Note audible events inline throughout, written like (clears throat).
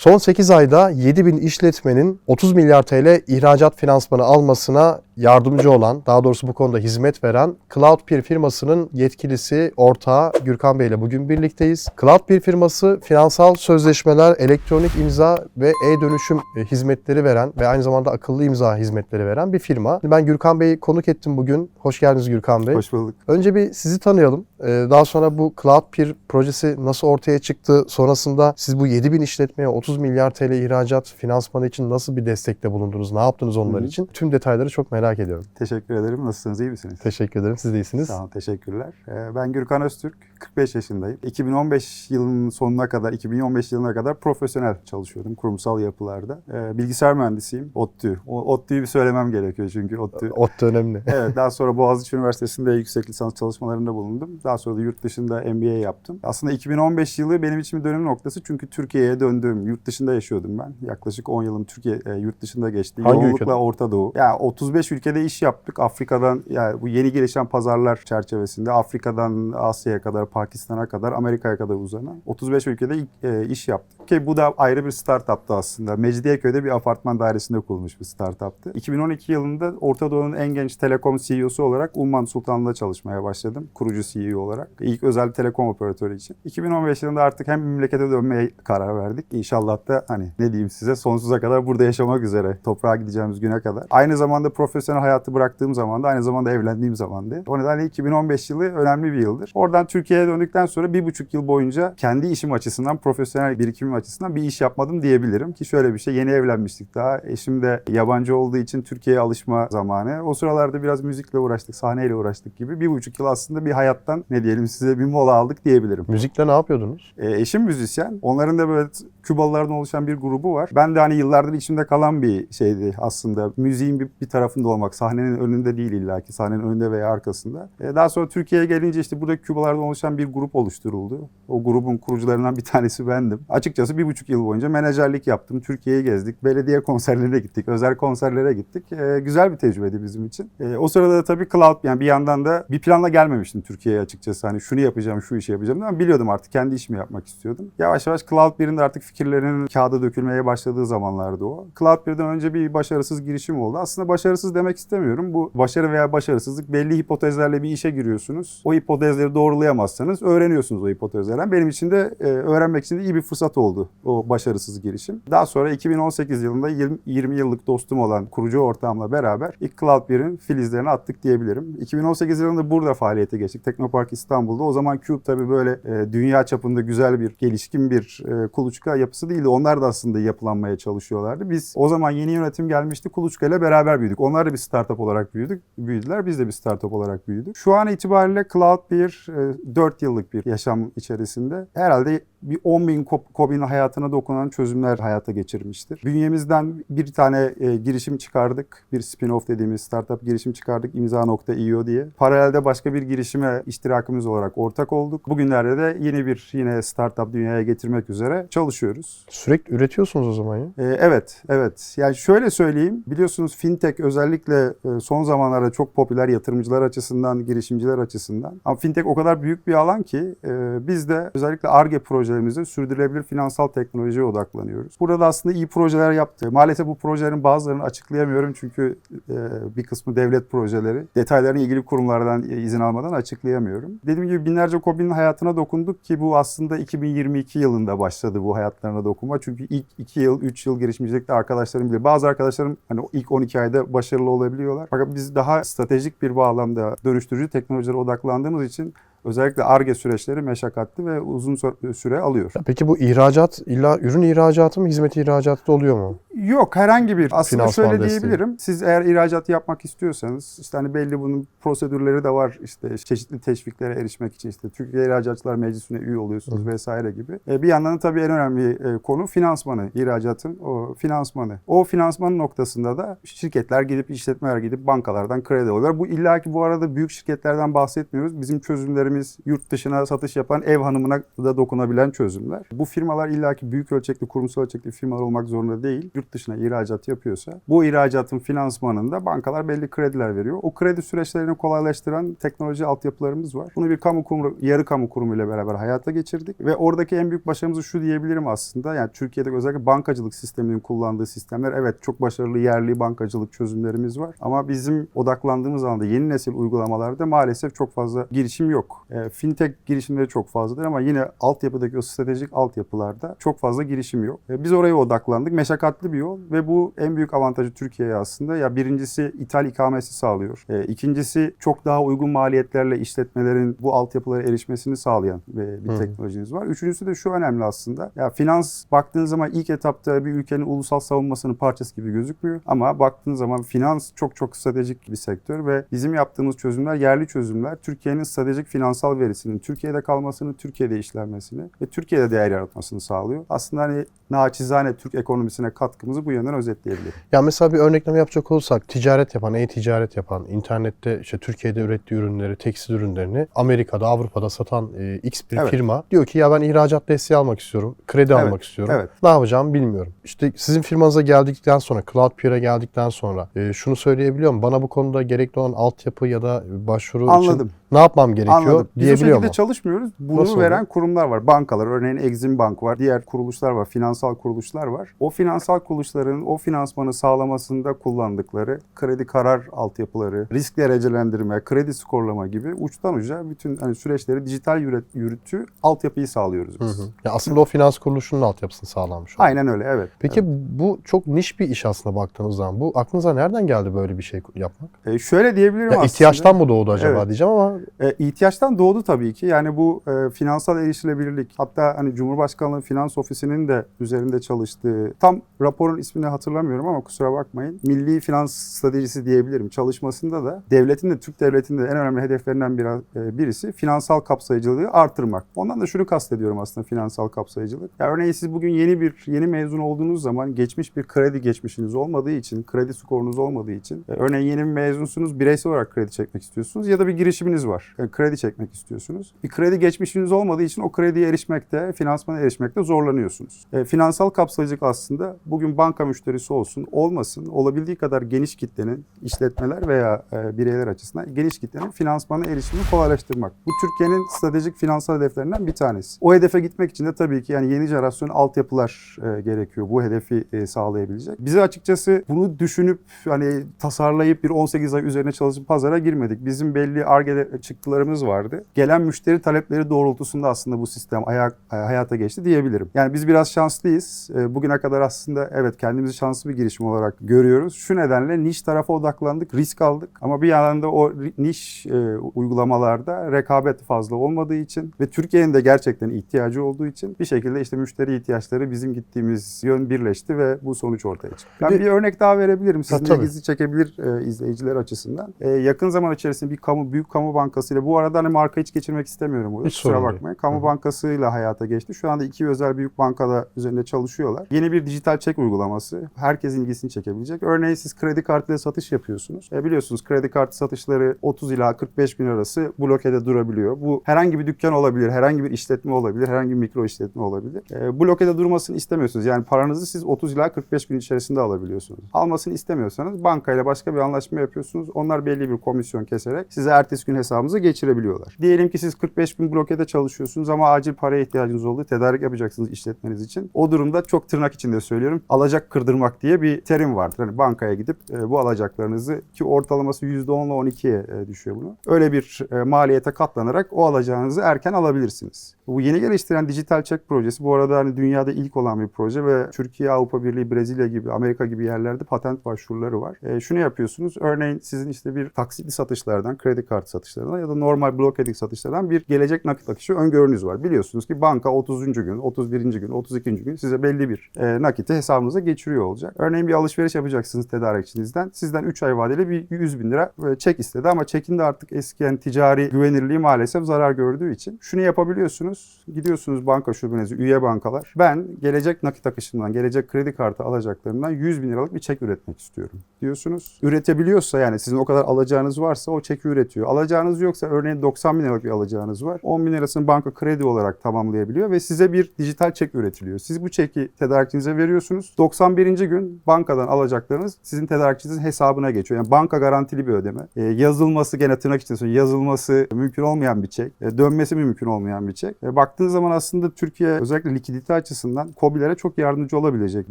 Son 8 ayda 7000 işletmenin 30 milyar TL ihracat finansmanı almasına yardımcı olan, daha doğrusu bu konuda hizmet veren Cloudpeer firmasının yetkilisi, ortağı Gürkan Bey ile bugün birlikteyiz. Cloudpeer firması finansal sözleşmeler, elektronik imza ve e-dönüşüm e, hizmetleri veren ve aynı zamanda akıllı imza hizmetleri veren bir firma. Ben Gürkan Bey'i konuk ettim bugün. Hoş geldiniz Gürkan Bey. Hoş bulduk. Önce bir sizi tanıyalım. Ee, Daha sonra bu Cloudpeer projesi nasıl ortaya çıktı? Sonrasında siz bu 7000 işletmeye 30 milyar TL ihracat finansmanı için nasıl bir destekte bulundunuz? Ne yaptınız onlar hı. için? Tüm detayları çok merak ediyorum. Teşekkür ederim. Nasılsınız? iyi misiniz? Teşekkür ederim. Siz de iyisiniz. Sağ olun. Teşekkürler. Ee, Ben Gürkan Öztürk. 45 yaşındayım. 2015 yılının sonuna kadar, 2015 yılına kadar profesyonel çalışıyordum kurumsal yapılarda. Ee, Bilgisayar mühendisiyim. ODTÜ. O ODTÜ'yü bir söylemem gerekiyor çünkü ODTÜ. Da önemli. (laughs) Evet, daha sonra Boğaziçi Üniversitesi'nde yüksek lisans çalışmalarında bulundum. Daha sonra da yurt dışında MBA yaptım. Aslında 2015 yılı benim için bir dönüm noktası çünkü Türkiye'ye döndüm. Yurt dışında yaşıyordum ben. Yaklaşık 10 yılım Türkiye e, yurt dışında geçti. Hangi Yoğunlukla ülkede? Orta Doğu. Ya 35 ülkede iş yaptık. Afrika'dan yani bu yeni gelişen pazarlar çerçevesinde Afrika'dan Asya'ya kadar, Pakistan'a kadar, Amerika'ya kadar uzanan 35 ülkede e, iş yaptık. Ki bu da ayrı bir startuptı aslında. Mecidiyeköy'de bir apartman dairesinde kurulmuş bir startuptı. 2012 yılında Orta Doğu'nun en genç telekom CEO'su olarak Umman Sultan'la çalışmaya başladım. Kurucu CEO olarak. İlk özel telekom operatörü için. 2015 yılında artık hem memlekete dönmeye karar verdik. İnşallah da hani ne diyeyim size sonsuza kadar burada yaşamak üzere. Toprağa gideceğimiz güne kadar. Aynı zamanda profesyonel hayatı bıraktığım zaman da aynı zamanda evlendiğim zamandı. O nedenle 2015 yılı önemli bir yıldır. Oradan Türkiye'ye döndükten sonra bir buçuk yıl boyunca kendi işim açısından, profesyonel birikimim açısından bir iş yapmadım diyebilirim. Ki şöyle bir şey, yeni evlenmiştik daha. Eşim de yabancı olduğu için Türkiye'ye alışma zamanı. O sıralarda biraz müzikle uğraştık, sahneyle uğraştık gibi. Bir buçuk yıl aslında bir hayattan ne diyelim size bir mola aldık diyebilirim. Müzikle ne yapıyordunuz? E, eşim müzisyen. Onların da böyle Kübalılardan oluşan bir grubu var. Ben de hani yıllardır içimde kalan bir şeydi aslında. Müziğin bir, bir tarafında olmak. Sahnenin önünde değil illaki. Sahnenin önünde veya arkasında. E, daha sonra Türkiye'ye gelince işte burada Kübalardan oluşan bir grup oluşturuldu. O grubun kurucularından bir tanesi bendim. Açıkçası bir buçuk yıl boyunca menajerlik yaptım. Türkiye'yi gezdik. Belediye konserlerine gittik. Özel konserlere gittik. E, güzel bir tecrübeydi bizim için. E, o sırada da tabii Cloud yani bir yandan da bir planla gelmemiştim Türkiye'ye açıkçası. Hani şunu yapacağım, şu işi yapacağım. Ama biliyordum artık kendi işimi yapmak istiyordum. Yavaş yavaş Cloud 1'in de artık fikirlerinin kağıda dökülmeye başladığı zamanlardı o. Cloud 1'den önce bir başarısız girişim oldu. Aslında başarısız demek istemiyorum. Bu başarı veya başarısızlık belli hipotezlerle bir işe giriyorsunuz. O hipotezleri doğrulayamazsanız öğreniyorsunuz o hipotezlerden. Benim için de e, öğrenmek için de iyi bir fırsat oldu o başarısız girişim. Daha sonra 2018 yılında 20, 20 yıllık dostum olan kurucu ortağımla beraber ilk Cloud 1'in filizlerini attık diyebilirim. 2018 yılında burada faaliyete geçtik. Teknopark İstanbul'da. O zaman Cube tabii böyle e, dünya çapında güzel bir, gelişkin bir e, kuluçka yapısı değildi. Onlar da aslında yapılanmaya çalışıyorlardı. Biz o zaman yeni yönetim gelmişti. Kuluçka ile beraber büyüdük. Onlar da bir startup olarak büyüdük. Büyüdüler. Biz de bir startup olarak büyüdük. Şu an itibariyle Cloud 1 e, 4 yıllık bir yaşam içerisinde. Herhalde bir 10 bin ko- kobin hayatına dokunan çözümler hayata geçirmiştir. Bünyemizden bir tane e, girişim çıkardık. Bir spin-off dediğimiz startup girişim çıkardık. imza.io diye. Paralelde başka bir girişime iştirakımız olarak ortak olduk. Bugünlerde de yeni bir yine startup dünyaya getirmek üzere çalışıyoruz. Sürekli üretiyorsunuz o zaman ya. Ee, evet, evet. Yani şöyle söyleyeyim. Biliyorsunuz fintech özellikle e, son zamanlarda çok popüler yatırımcılar açısından, girişimciler açısından. Ama fintech o kadar büyük bir alan ki e, biz de özellikle ARGE projelerimizde sürdürülebilir finansal teknolojiye odaklanıyoruz. Burada da aslında iyi projeler yaptık. Maalesef bu projelerin bazılarını açıklayamıyorum çünkü e, bir kısmı devlet projeleri. Detaylarını ilgili kurumlardan e, izin almadan açıklayamıyorum. Dediğim gibi binlerce kobinin hayatına dokunduk ki bu aslında 2022 yılında başladı bu hayatlarına dokunma. Çünkü ilk 2 yıl, 3 yıl girişimcilikte arkadaşlarım bilir. Bazı arkadaşlarım hani ilk 12 ayda başarılı olabiliyorlar. Fakat biz daha stratejik bir bağlamda dönüştürücü teknolojilere odaklandığımız için özellikle ARGE süreçleri meşakkatli ve uzun sü- süre alıyor. Peki bu ihracat illa ürün ihracatı mı, hizmet ihracatı da oluyor mu? Yok herhangi bir. Aslında Finansman şöyle desteği. diyebilirim. Siz eğer ihracat yapmak istiyorsanız işte hani belli bunun prosedürleri de var. İşte çeşitli teşviklere erişmek için işte Türkiye İhracatçılar Meclisi'ne üye oluyorsunuz vesaire gibi. E, bir yandan da tabii en önemli e, konu finansmanı. ihracatın o finansmanı. O finansmanın noktasında da şirketler gidip işletmeler gidip bankalardan kredi alıyorlar. Bu illaki bu arada büyük şirketlerden bahsetmiyoruz. Bizim çözümlerimiz yurt dışına satış yapan ev hanımına da dokunabilen çözümler. Bu firmalar illaki büyük ölçekli, kurumsal ölçekli firmalar olmak zorunda değil. Yurt dışına ihracat yapıyorsa bu ihracatın finansmanında bankalar belli krediler veriyor. O kredi süreçlerini kolaylaştıran teknoloji altyapılarımız var. Bunu bir kamu kurumu, yarı kamu kurumu ile beraber hayata geçirdik ve oradaki en büyük başarımızı şu diyebilirim aslında. Yani Türkiye'de özellikle bankacılık sisteminin kullandığı sistemler evet çok başarılı yerli bankacılık çözümlerimiz var ama bizim odaklandığımız alanda yeni nesil uygulamalarda maalesef çok fazla girişim yok. E, fintech girişimleri çok fazladır ama yine altyapıdaki o stratejik altyapılarda çok fazla girişim yok. E, biz oraya odaklandık. Meşakkatli bir yol ve bu en büyük avantajı Türkiye'ye aslında. Ya birincisi ithal ikamesi sağlıyor. E, ikincisi çok daha uygun maliyetlerle işletmelerin bu altyapılara erişmesini sağlayan e, bir hı. teknolojiniz var. Üçüncüsü de şu önemli aslında. Ya finans baktığın zaman ilk etapta bir ülkenin ulusal savunmasının parçası gibi gözükmüyor. Ama baktığın zaman finans çok çok stratejik bir sektör ve bizim yaptığımız çözümler yerli çözümler. Türkiye'nin stratejik finansal verisinin Türkiye'de kalmasını, Türkiye'de işlenmesini ve Türkiye'de değer yaratmasını sağlıyor. Aslında hani naçizane Türk ekonomisine katkımızı bu yönden özetleyebilirim. Ya mesela bir örnekleme yapacak olursak ticaret yapan, e-ticaret yapan, internette işte Türkiye'de ürettiği ürünleri, tekstil ürünlerini Amerika'da, Avrupa'da satan e, X bir Evet. firma diyor ki ya ben ihracat desteği almak istiyorum, kredi Evet, almak istiyorum. evet. Ne yapacağımı bilmiyorum. İşte sizin firmanıza geldikten sonra, Cloudpeer'e geldikten sonra e, şunu söyleyebiliyor mu? Bana bu konuda gerekli olan altyapı ya da başvuru için Anladım. Ne yapmam gerekiyor Anladım. Biz o diyebiliyor şekilde mu? çalışmıyoruz. Bunu Nasıl veren oluyor? kurumlar var. Bankalar, örneğin Exim Bank var. Diğer kuruluşlar var. Finansal kuruluşlar var. O finansal kuruluşların o finansmanı sağlamasında kullandıkları kredi karar altyapıları, risk derecelendirme, kredi skorlama gibi uçtan uca bütün hani süreçleri dijital yürüt, yürütü altyapıyı sağlıyoruz Hı biz. hı. Ya aslında o finans kuruluşunun altyapısını sağlanmış. oluyor. Aynen öyle evet. Peki bu çok niş bir iş aslında baktığınız zaman. Bu aklınıza nereden geldi böyle bir şey yapmak? Ee, şöyle diyebilirim Ya aslında. ihtiyaçtan mı doğdu acaba Evet. diyeceğim ama E, ihtiyaçtan doğdu tabii ki. Yani bu e, finansal erişilebilirlik hatta hani Cumhurbaşkanlığı Finans Ofisi'nin de üzerinde çalıştığı tam raporun ismini hatırlamıyorum ama kusura bakmayın. Milli Finans Stratejisi diyebilirim. Çalışmasında da devletin de Türk devletinin de en önemli hedeflerinden biraz, e, birisi finansal kapsayıcılığı artırmak. Ondan da şunu kastediyorum aslında finansal kapsayıcılık. Ya örneğin siz bugün yeni bir yeni mezun olduğunuz zaman geçmiş bir kredi geçmişiniz olmadığı için, kredi skorunuz olmadığı için e, örneğin yeni bir mezunsunuz, bireysel olarak kredi çekmek istiyorsunuz ya da bir girişiminiz var. Yani kredi çekmek istiyorsunuz. Bir kredi geçmişiniz olmadığı için o krediye erişmekte, finansmana erişmekte zorlanıyorsunuz. E, finansal kapsayıcılık aslında bugün banka müşterisi olsun, olmasın, olabildiği kadar geniş kitlenin, işletmeler veya e, bireyler açısından geniş kitlenin finansmana erişimini kolaylaştırmak. Bu Türkiye'nin stratejik finansal hedeflerinden bir tanesi. O hedefe gitmek için de tabii ki yani yeni jenerasyon altyapılar e, gerekiyor bu hedefi e, sağlayabilecek. Bize açıkçası bunu düşünüp hani tasarlayıp bir 18 ay üzerine çalışıp pazara girmedik. Bizim belli ARGE çıktılarımız vardı. Gelen müşteri talepleri doğrultusunda aslında bu sistem ayak, e, hayata geçti diyebilirim. Yani biz biraz şanslıyız. E, Bugüne kadar aslında evet kendimizi şanslı bir girişim olarak görüyoruz. Şu nedenle niş tarafa odaklandık, risk aldık. Ama bir yandan da o niş e, uygulamalarda rekabet fazla olmadığı için ve Türkiye'nin de gerçekten ihtiyacı olduğu için bir şekilde işte müşteri ihtiyaçları bizim gittiğimiz yön birleşti ve bu sonuç ortaya çıktı. Ben Bir bir örnek daha verebilirim. Sizin tabii. ilginizi çekebilir e, izleyiciler açısından. E, yakın zaman içerisinde bir kamu büyük kamu bankasıyla bu arada hani marka hiç geçirmek istemiyorum burada. Hiç Kusura bakmayın. Kamu Hı hı. bankasıyla hayata geçti. Şu anda iki özel büyük bankada üzerinde çalışıyorlar. Yeni bir dijital çek uygulaması. Herkesin ilgisini çekebilecek. Örneğin siz kredi kartıyla satış yapıyorsunuz. E, biliyorsunuz kredi kartı satışları 30 ila 45 gün arası blokede durabiliyor. Bu herhangi bir dükkan olabilir, herhangi bir işletme olabilir, herhangi bir mikro işletme olabilir. E, blokede durmasını istemiyorsunuz. Yani paranızı siz 30 ila 45 gün içerisinde alabiliyorsunuz. Almasını istemiyorsanız bankayla başka bir anlaşma yapıyorsunuz. Onlar belli bir komisyon keserek size ertesi gün hesabınıza geçirebiliyorlar. Diyelim ki siz 45 gün blokede çalışıyorsunuz ama acil paraya ihtiyacınız oldu. Tedarik yapacaksınız işletmeniz için. O durumda çok tırnak içinde söylüyorum. Alacak kırdırmak diye bir terim vardır. Hani bankaya gidip e, bu alacaklarınızı ki ortalaması %10 ile 12'ye e, düşüyor bunu. Öyle bir e, maliyete katlanarak o alacağınızı erken alabilirsiniz. Bu yeni geliştiren dijital çek projesi bu arada hani dünyada ilk olan bir proje ve Türkiye, Avrupa Birliği, Brezilya gibi, Amerika gibi yerlerde patent başvuruları var. E, şunu yapıyorsunuz. Örneğin sizin işte bir taksitli satışlardan, kredi kartı satışlarından ya da normal blokedik satışlardan bir gelecek nakit akışı öngörünüz var. Biliyorsunuz ki banka 30. gün, 31. gün, 32. gün size belli bir e, nakiti hesabınıza geçiriyor olacak. Örneğin bir alışveriş yapacaksınız tedarikçinizden. Sizden 3 ay vadeli bir 100 bin lira e, çek istedi ama çekin de artık eski yani ticari güvenirliği maalesef zarar gördüğü için şunu yapabiliyorsunuz. Yapıyorsunuz? Gidiyorsunuz banka şubenize, üye bankalar. Ben gelecek nakit akışından, gelecek kredi kartı alacaklarından 100 bin liralık bir çek üretmek istiyorum diyorsunuz. Üretebiliyorsa yani sizin o kadar alacağınız varsa o çeki üretiyor. Alacağınız yoksa örneğin 90 bin liralık bir alacağınız var. 10 bin lirasını banka kredi olarak tamamlayabiliyor ve size bir dijital çek üretiliyor. Siz bu çeki tedarikçinize veriyorsunuz. 91. gün bankadan alacaklarınız sizin tedarikçinizin hesabına geçiyor. Yani banka garantili bir ödeme. E, yazılması gene tırnak içinde yazılması mümkün olmayan bir çek. E, dönmesi mümkün olmayan bir çek. E, baktığınız zaman aslında Türkiye özellikle likidite açısından COBİ'lere çok yardımcı olabilecek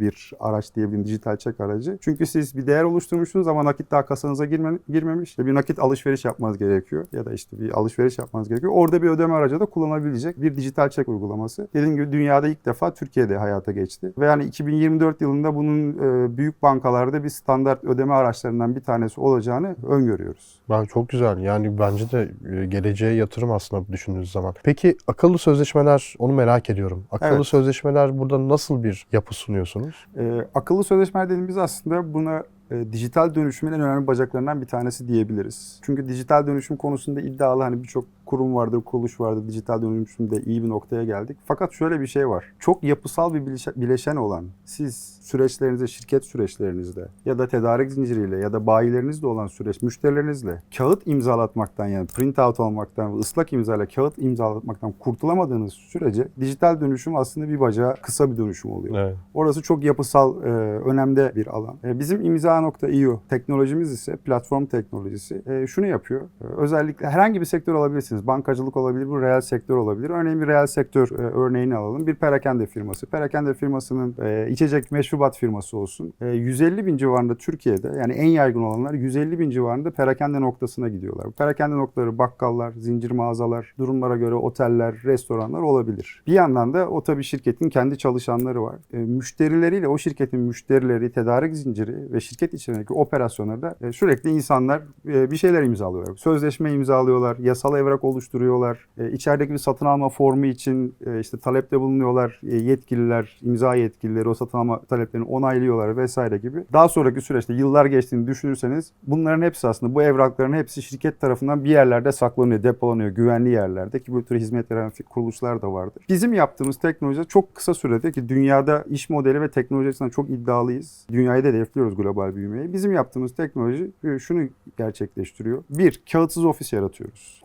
bir araç diyebilirim dijital çek aracı. Çünkü siz bir değer oluşturmuşsunuz ama nakit daha kasanıza girme, girmemiş. Bir nakit alışveriş yapmanız gerekiyor ya da işte bir alışveriş yapmanız gerekiyor. Orada bir ödeme aracı da kullanabilecek bir dijital çek uygulaması. Dediğim gibi dünyada ilk defa Türkiye'de hayata geçti. Ve yani 2024 yılında bunun e, büyük bankalarda bir standart ödeme araçlarından bir tanesi olacağını öngörüyoruz. Ben çok güzel. Yani bence de e, geleceğe yatırım aslında düşündüğünüz zaman. Peki akıllı sözleşmeler onu merak ediyorum. Akıllı Evet. sözleşmeler burada nasıl bir yapı sunuyorsunuz? E, akıllı sözleşmeler dediğimiz aslında buna e, dijital dönüşümün en önemli bacaklarından bir tanesi diyebiliriz. Çünkü dijital dönüşüm konusunda iddialı hani birçok kurum vardır, kuruluş vardır. Dijital dönüşümde iyi bir noktaya geldik. Fakat şöyle bir şey var. Çok yapısal bir bileşen- olan siz süreçlerinizde, şirket süreçlerinizde ya da tedarik zinciriyle ya da bayilerinizle olan süreç, müşterilerinizle kağıt imzalatmaktan yani print out olmaktan ve ıslak imzayla kağıt imzalatmaktan kurtulamadığınız sürece dijital dönüşüm aslında bir bacağı kısa bir dönüşüm oluyor. Evet. Orası çok yapısal, e, önemli bir alan. E, bizim imza.io teknolojimiz ise platform teknolojisi. E, şunu yapıyor. E, özellikle herhangi bir sektör alabilirsiniz. Bankacılık olabilir, bu reel sektör olabilir. Örneğin bir reel sektör e, örneğini alalım. Bir perakende firması. Perakende firmasının e, içecek meşrubat firması olsun. E, 150 bin civarında Türkiye'de yani en yaygın olanlar 150 bin civarında perakende noktasına gidiyorlar. Bu perakende noktaları bakkallar, zincir mağazalar, durumlara göre oteller, restoranlar olabilir. Bir yandan da o tabii şirketin kendi çalışanları var. E, müşterileriyle o şirketin müşterileri, tedarik zinciri ve şirket içindeki operasyonlarda e, sürekli insanlar e, bir şeyler imzalıyorlar. Sözleşme imzalıyorlar, yasal evrak oluşturuyorlar. E, içerideki bir satın alma formu için e, işte talepte bulunuyorlar. E, yetkililer, imza yetkilileri o satın alma taleplerini onaylıyorlar vesaire gibi. Daha sonraki süreçte yıllar geçtiğini düşünürseniz bunların hepsi aslında bu evrakların hepsi şirket tarafından bir yerlerde saklanıyor, depolanıyor güvenli yerlerde ki bu tür hizmet veren kuruluşlar da vardır. Bizim yaptığımız teknoloji çok kısa sürede ki dünyada iş modeli ve teknoloji açısından çok iddialıyız. Dünyayı da hedefliyoruz global büyümeyi. Bizim yaptığımız teknoloji e, şunu gerçekleştiriyor. Bir, kağıtsız ofis yaratıyoruz.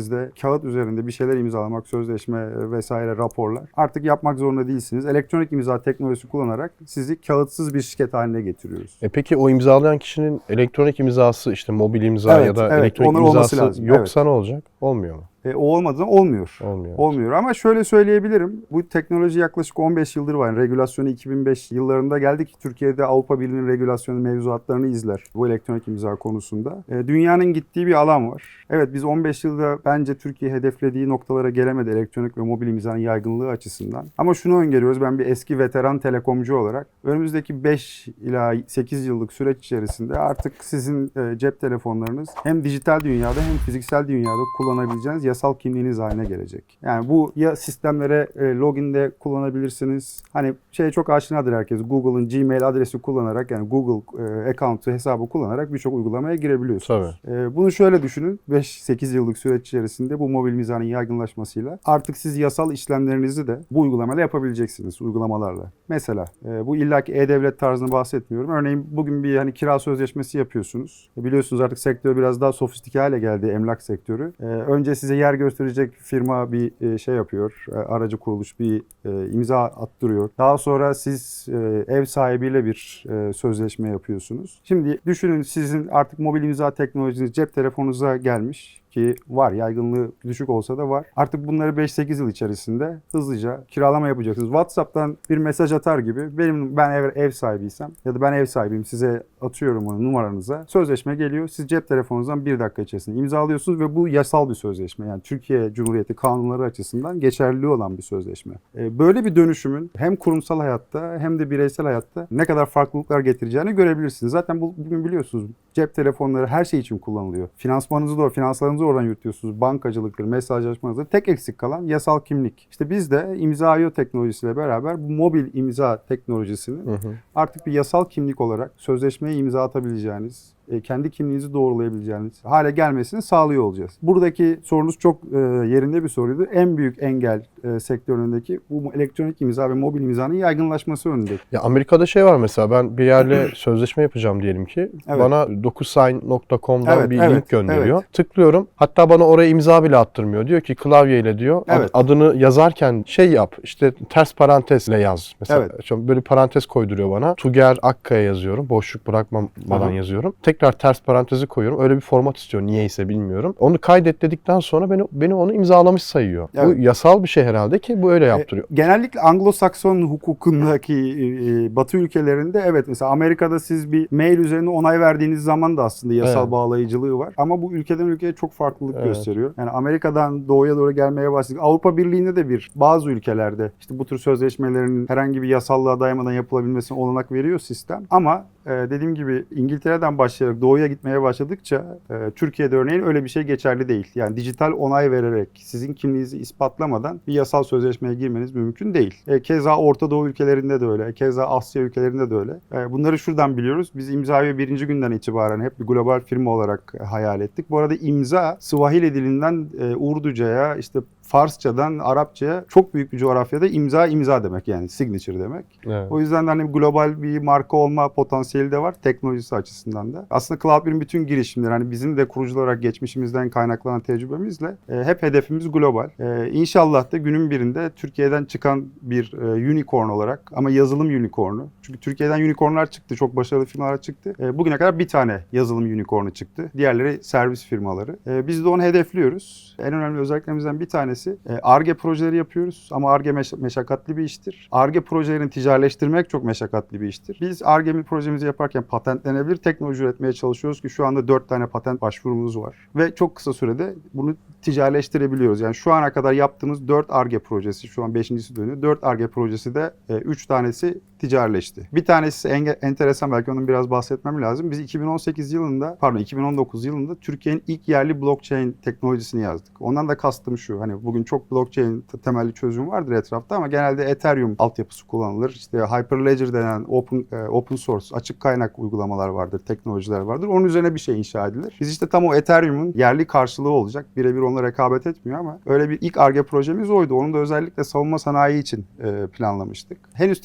Ofisinizde kağıt üzerinde bir şeyler imzalamak, sözleşme e, vesaire raporlar artık yapmak zorunda değilsiniz. Elektronik imza teknolojisi kullanarak sizi kağıtsız bir şirket haline getiriyoruz. E peki o imzalayan kişinin elektronik imzası işte mobil imza Evet, ya da evet. elektronik imzası lazım, yoksa ne olacak? Olmuyor mu? E, o olmadan olmuyor. Olmuyor. Olmuyor ama şöyle söyleyebilirim. Bu teknoloji yaklaşık 15 yıldır var. Yani regülasyonu 2005 yıllarında geldik. Türkiye'de Avrupa Birliği'nin regülasyonu mevzuatlarını izler bu elektronik imza konusunda. E, dünyanın gittiği bir alan var. Evet biz 15 yılda bence Türkiye hedeflediği noktalara gelemedi elektronik ve mobil imzanın yaygınlığı açısından. Ama şunu öngörüyoruz. Ben bir eski veteran telekomcu olarak önümüzdeki 5 ila 8 yıllık süreç içerisinde artık sizin e, cep telefonlarınız hem dijital dünyada hem fiziksel dünyada kullanabileceğiniz yasal kimliğiniz haline gelecek. Yani bu ya sistemlere e, login'de kullanabilirsiniz. Hani şey çok aşinadır herkes. Google'ın Gmail adresi kullanarak yani Google e, account'u hesabı kullanarak birçok uygulamaya girebiliyorsunuz. Tabii. E, bunu şöyle düşünün. 5-8 yıllık süreç içerisinde bu mobil mizanın yaygınlaşmasıyla artık siz yasal işlemlerinizi de bu uygulamayla yapabileceksiniz uygulamalarla. Mesela e, bu illaki e-devlet tarzını bahsetmiyorum. Örneğin bugün bir hani kira sözleşmesi yapıyorsunuz. E, biliyorsunuz artık sektör biraz daha sofistike hale geldi emlak sektörü. E, önce size yer gösterecek firma bir e, şey yapıyor. E, aracı kuruluş bir e, imza attırıyor. Daha sonra siz ev sahibiyle bir sözleşme yapıyorsunuz. Şimdi düşünün sizin artık mobil imza teknolojiniz cep telefonunuza gelmiş ki var yaygınlığı düşük olsa da var. Artık bunları 5-8 yıl içerisinde hızlıca kiralama yapacaksınız. WhatsApp'tan bir mesaj atar gibi benim ben ev, ev sahibiysem ya da ben ev sahibiyim size atıyorum onu numaranıza. Sözleşme geliyor. Siz cep telefonunuzdan bir dakika içerisinde imzalıyorsunuz ve bu yasal bir sözleşme. Yani Türkiye Cumhuriyeti kanunları açısından geçerli olan bir sözleşme. Ee, Böyle bir dönüşümün hem kurumsal hayatta hem de bireysel hayatta ne kadar farklılıklar getireceğini görebilirsiniz. Zaten bu, bugün biliyorsunuz cep telefonları her şey için kullanılıyor. Finansmanınızı da finanslarınızı oradan yürütüyorsunuz. Bankacılıktır, mesajlaşmanızdır. Tek eksik kalan yasal kimlik. İşte biz de imza.io teknolojisiyle beraber bu mobil imza teknolojisini Hı hı. artık bir yasal kimlik olarak sözleşmeye imza atabileceğiniz, kendi kimliğinizi doğrulayabileceğiniz hale gelmesini sağlıyor olacağız. Buradaki sorunuz çok e, yerinde bir soruydu. En büyük engel e, sektöründeki bu elektronik imza ve mobil imzanın yaygınlaşması önünde. Ya Amerika'da şey var mesela ben bir yerle (clears throat) sözleşme yapacağım diyelim ki. Evet. Bana dokusign.com'dan Evet, bir evet, link gönderiyor. Tıklıyorum. Hatta bana oraya imza bile attırmıyor. Diyor ki klavyeyle diyor Evet. adını yazarken şey yap işte ters parantezle yaz. Mesela Evet. böyle parantez koyduruyor bana. Tuger Akkaya yazıyorum. Boşluk bırakmadan Aha. yazıyorum. Tekrar ters parantezi koyuyorum. Öyle bir format istiyor niyeyse bilmiyorum. Onu kaydet dedikten sonra beni, beni onu imzalamış sayıyor. Evet. Bu yasal bir şey herhalde ki bu öyle yaptırıyor. E, Genellikle Anglo-Sakson hukukundaki e, Batı ülkelerinde evet mesela Amerika'da siz bir mail üzerine onay verdiğiniz zaman da aslında yasal Evet. bağlayıcılığı var. Ama bu ülkeden ülkeye çok farklılık Evet. gösteriyor. Yani Amerika'dan doğuya doğru gelmeye başladık. Avrupa Birliği'nde de bir bazı ülkelerde işte bu tür sözleşmelerin herhangi bir yasallığa dayanmadan yapılabilmesine olanak veriyor sistem. Ama e, dediğim gibi İngiltere'den başlayarak doğuya gitmeye başladıkça e, Türkiye'de örneğin öyle bir şey geçerli değil. Yani dijital onay vererek sizin kimliğinizi ispatlamadan bir yasal sözleşmeye girmeniz mümkün değil. E, keza Orta Doğu ülkelerinde de öyle. Keza Asya ülkelerinde de öyle. E, bunları şuradan biliyoruz. Biz imzayı birinci günden itibaren hep bir global firma olarak e, hayal ettik. Bu arada imza Swahili dilinden e, Urduca'ya işte Farsçadan Arapçaya çok büyük bir coğrafyada imza imza demek yani signature demek. Evet. O yüzden de hani global bir marka olma potansiyeli de var teknolojisi açısından da. Aslında Cloud1'in bütün girişimleri hani bizim de kurucular olarak geçmişimizden kaynaklanan tecrübemizle e, hep hedefimiz global. E, inşallah da günün birinde Türkiye'den çıkan bir e, unicorn olarak ama yazılım unicornu. Çünkü Türkiye'den unicornlar çıktı. Çok başarılı firmalar çıktı. E, bugüne kadar bir tane yazılım unicornu çıktı. Diğerleri servis firmaları. E, biz de onu hedefliyoruz. En önemli özelliklerimizden bir tanesi ARGE projeleri yapıyoruz ama ARGE meş- meşakkatli bir iştir. ARGE projelerini ticaretleştirmek çok meşakkatli bir iştir. Biz ARGE projemizi yaparken patentlenebilir teknoloji üretmeye çalışıyoruz ki şu anda 4 tane patent başvurumuz var. Ve çok kısa sürede bunu ticaretleştirebiliyoruz. Yani şu ana kadar yaptığımız 4 ARGE projesi, şu an 5.si dönüyor. 4 ARGE projesi de 3 tanesi ticaretleşti. Bir tanesi enge- enteresan belki onun biraz bahsetmem lazım. Biz 2018 yılında, pardon 2019 yılında Türkiye'nin ilk yerli blockchain teknolojisini yazdık. Ondan da kastım şu. Hani bugün çok blockchain te- temelli çözüm vardır etrafta ama genelde Ethereum altyapısı kullanılır. İşte Hyperledger denen open e, open source açık kaynak uygulamalar vardır, teknolojiler vardır. Onun üzerine bir şey inşa edilir. Biz işte tam o Ethereum'un yerli karşılığı olacak. Birebir onunla rekabet etmiyor ama öyle bir ilk ARGE projemiz oydu. Onu da özellikle savunma sanayi için e, planlamıştık. Henüz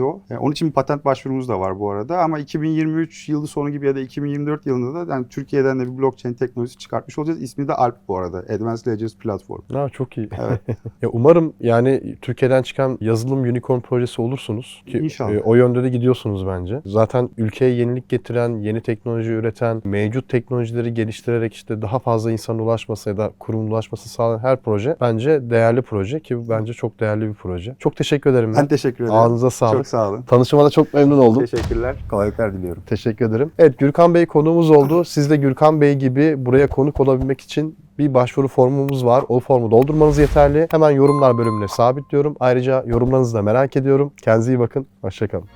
ticaretleşmedi o. E, onun için bir patent başvurumuz da var bu arada ama 2023 yılı sonu gibi ya da 2024 yılında da yani Türkiye'den de bir blockchain teknolojisi çıkartmış olacağız. İsmi de Alp bu arada. Advanced Ledgers Platform. Ha, çok iyi. Evet. (laughs) (laughs) ya umarım yani Türkiye'den çıkan yazılım unicorn projesi olursunuz ki İnşallah. e, o yönde de gidiyorsunuz bence. Zaten ülkeye yenilik getiren, yeni teknoloji üreten, mevcut teknolojileri geliştirerek işte daha fazla insana ulaşması ya da kurumun ulaşması sağlayan her proje bence değerli proje ki bence çok değerli bir proje. Çok teşekkür ederim. Ben Ben. teşekkür ederim. Ağzınıza sağlık. Çok sağ olun. Tanışıma da çok memnun oldum. Teşekkürler. Kolaylıklar diliyorum. Teşekkür ederim. Evet Gürkan Bey konuğumuz oldu. Siz de Gürkan Bey gibi buraya konuk olabilmek için bir başvuru formumuz var. O formu doldurmanız yeterli. Hemen yorumlar bölümüne sabitliyorum. Ayrıca yorumlarınızı da merak ediyorum. Kendinize iyi bakın. Hoşçakalın.